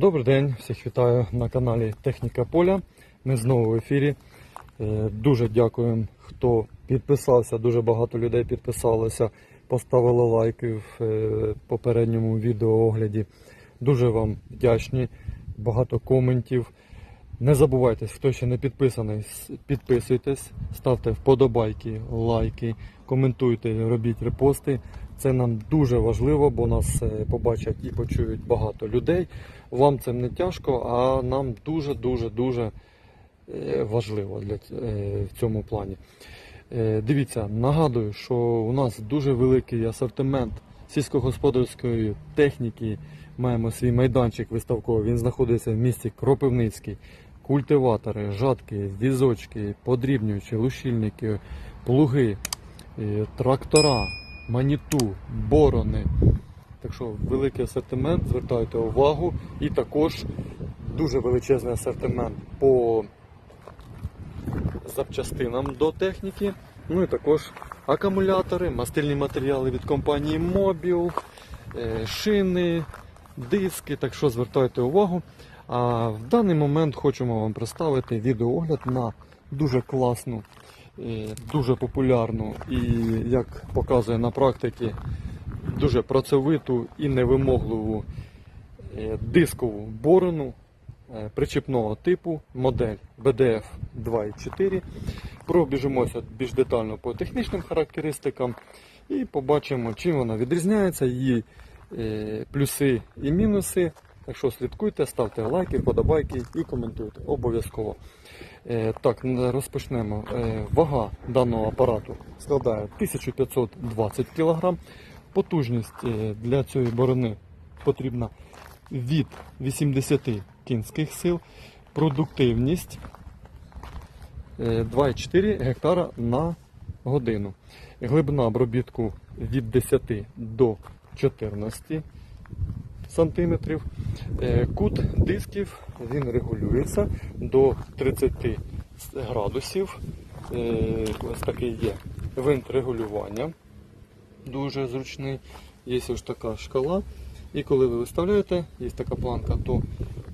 Добрий день, всіх вітаю на каналі Техніка Поля. Ми знову в ефірі. Е, Дуже дякуємо, хто підписався. Дуже багато людей підписалося, поставили лайки в е, попередньому відеоогляді. Дуже вам вдячні, багато коментів. Не забувайтесь, хто ще не підписаний, підписуйтесь, ставте вподобайки, лайки, коментуйте, робіть репости. Це нам дуже важливо, бо нас е, побачать і почують багато людей. Вам це не тяжко, а нам дуже дуже е, важливо для е, в цьому плані. Дивіться, нагадую, що у нас дуже великий асортимент сільськогосподарської техніки. Маємо свій майданчик виставковий. Він знаходиться в місті Кропивницький. Культиватори, жатки, візочки, подрібнювачі, лущильники, плуги, трактора, маніту, борони. Так що великий асортимент, звертайте увагу. І також дуже величезний асортимент по запчастинам до техніки. Ну і також акумулятори, мастильні матеріали від компанії Mobil, е, шини, диски. Так що звертайте увагу. А в даний момент хочемо вам представити відеоогляд на дуже класну, дуже популярну і, як показує на практиці, дуже працьовиту і невимогливу е, дискову борону е, причіпного типу модель BDF 2.4. Пробіжимося більш детально по технічним характеристикам і побачимо, чим вона відрізняється, її е, плюси і мінуси. Так що слідкуйте, ставте лайки, вподобайки і коментуйте обов'язково. Е, Так, розпочнемо. Е, Вага даного апарату складає 1520 кг. Потужність е, для цієї борони потрібна від 80 кінських сил. Продуктивність е, 2,4 гектара на годину. Глибина обробітку від 10 до 14 сантиметрів. Е, Кут дисків він регулюється до 30 градусів. Е, Ось такий є винт регулювання. Дуже зручний. Є ось така шкала. І коли ви виставляєте, є така планка, то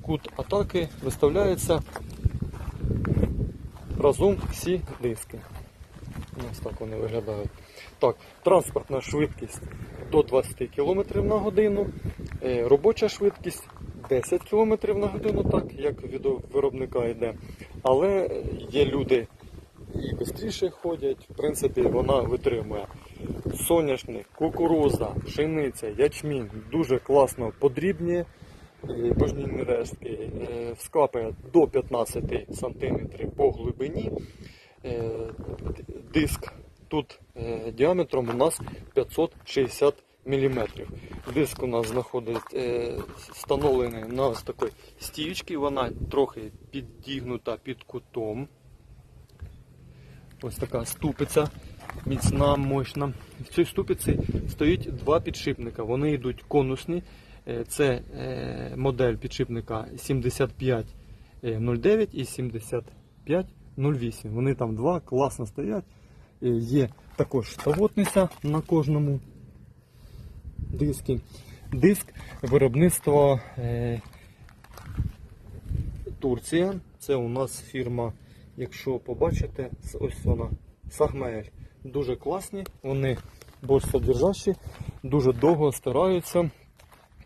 кут атаки виставляється разом всі диски. Ось так вони виглядають. Так, транспортна швидкість до 20 км на годину, е, робоча швидкість 10 км на годину, так як від виробника йде. Але є люди і швидше ходять, в принципі, вона витримує. Соняшник, кукуруза, пшениця, ячмінь дуже класно подрібні е, рештки, е, вскапує до 15 см по глибині. Диск тут е, діаметром у нас 560 мм. Диск у нас знаходить е, встановлений на ось такій стічці, вона трохи підігнута під кутом. Ось така ступиця міцна, мощна. В цій ступиці стоїть два підшипника. Вони йдуть конусні. Е, Це е, модель підшипника 7509 і 7508. Вони там два класно стоять. Е, Є також ставотниця на кожному дискі. Диск виробництва е, Турція. Це у нас фірма, якщо побачите, ось вона, Сагмеель. Дуже класні, вони борщодержащі, дуже довго стараються.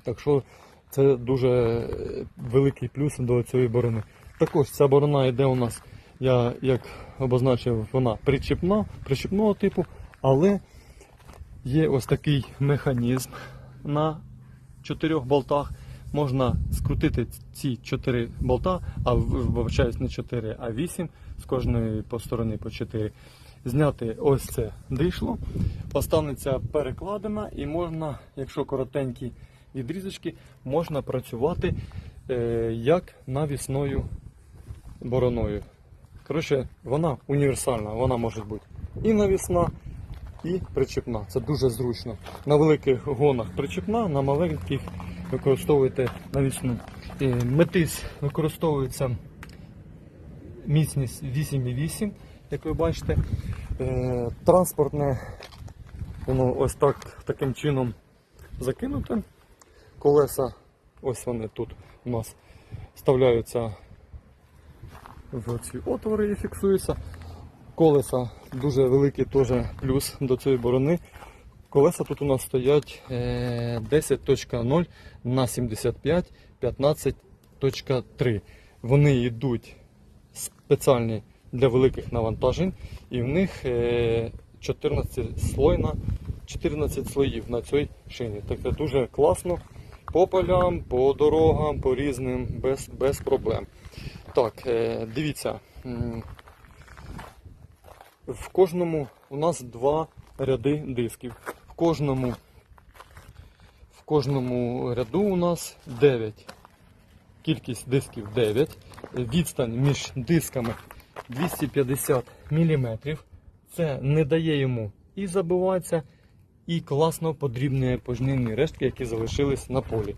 Так що це дуже е, великий плюс до цієї борони. Також ця борона йде у нас, я як обозначив, вона причіпна, причіпного типу, але є ось такий механізм на чотирьох болтах. Можна скрутити ці чотири болта, а вибачаюсь, не 4, а 8, з кожної по сторони по 4. Зняти ось це дишло, останеться перекладина і можна, якщо коротенькі відрізочки, можна працювати е, як навісною бороною. Коротше, вона універсальна, вона може бути і навісна, і причіпна. Це дуже зручно. На великих гонах причіпна, на маленьких використовуєте навісну. Е, Метис використовується міцність 8,8, як ви бачите. Е, Транспортне, воно ось так таким чином закинуте. Колеса Ось вони тут у нас вставляються в ці отвори фіксуються. Колеса дуже великий теж плюс до цієї борони. Колеса тут у нас стоять е, 10.0 на 75 15.3. Вони йдуть спеціальні для великих навантажень, і в них е, 14 слойна, 14 слоїв на цій шині. Так це дуже класно по полям, по дорогам, по різним, без, без проблем. Так, е, дивіться. В кожному у нас два ряди дисків. В кожному, в кожному ряду у нас 9. Кількість дисків 9. Відстань між дисками 250 мм. Це не дає йому і забиватися, і класно подрібнює пожнивні рештки, які залишились на полі.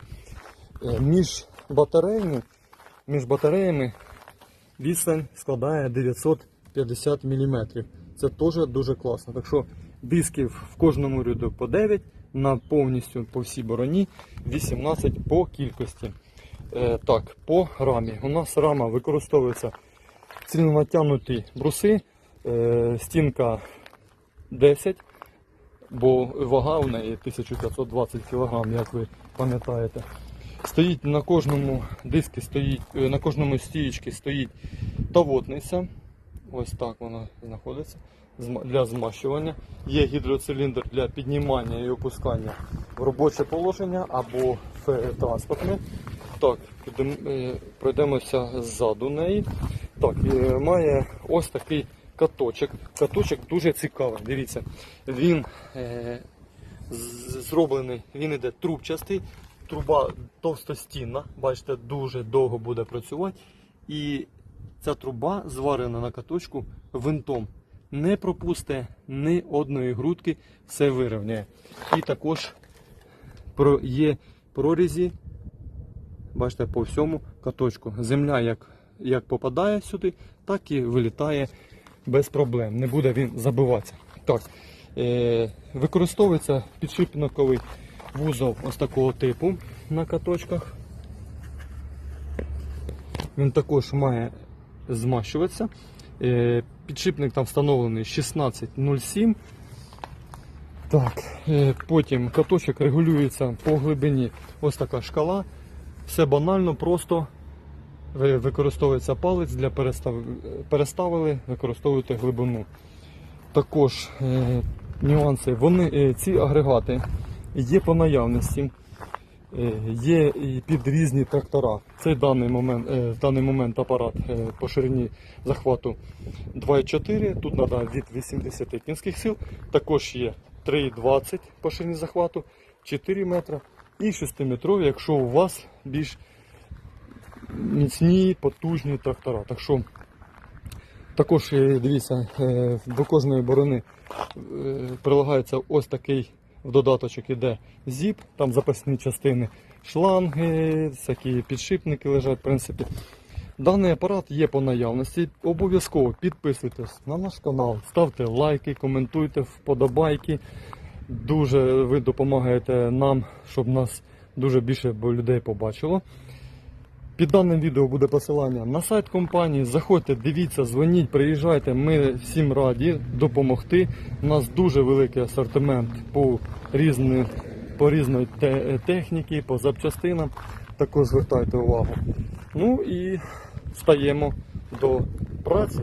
Е, Між батареями, між батареями відстань складає 950 мм. Це теж дуже класно. Так що дисків в кожному ряду по 9, на повністю по всій бороні 18 по кількості. Е, так, по рамі. У нас рама використовується цільнонатягнуті бруси, е, стінка 10, бо вага у неї 1520 кг, як ви пам'ятаєте. Стоїть на кожному диску, стоїть, е, на кожному стієчці стоїть тавотниця. Ось так вона знаходиться для змащування. Є гідроциліндр для піднімання і опускання в робоче положення або в транспортне. Так, е, пройдемося ззаду неї. Так, е, має ось такий каточок. Каточок дуже цікавий. Дивіться, він е, зроблений, він іде трубчастий, труба товстостінна, бачите, дуже довго буде працювати. І ця труба зварена на каточку винтом. Не пропусте ні одної грудки, все вирівняє. І також є прорізі, бачите, по всьому каточку. Земля як, як попадає сюди, так і вилітає без проблем. Не буде він забиватися. Так, е, використовується підшипниковий вузол ось такого типу на каточках. Він також має змащуватися. Е, Підшипник там встановлений 1607. Так, е, потім каточок регулюється по глибині. Ось така шкала. Все банально, просто використовується палець для перестав... переставили, використовуєте глибину. Також е, нюанси. Вони, ці агрегати є по наявності. Е, Є і під різні трактора. Це даний момент, е, в даний момент апарат е, по ширині захвату 2,4, тут треба від 80 кінських сил. Також є 3,20 по ширині захвату, 4 метра і 6-метрові, якщо у вас більш міцні, потужні трактора. Так що також дивіться, до кожної борони прилагається ось такий в додаточок іде зіп, там запасні частини, шланги, всякі підшипники лежать, в принципі. Даний апарат є по наявності. Обов'язково підписуйтесь на наш канал, ставте лайки, коментуйте, вподобайки. Дуже ви допомагаєте нам, щоб нас дуже більше людей побачило. Під даним відео буде посилання на сайт компанії. Заходьте, дивіться, дзвоніть, приїжджайте. Ми всім раді допомогти. У нас дуже великий асортимент по різних, по різної те- техніки, по запчастинам. Також звертайте увагу. Ну і стаємо до праці.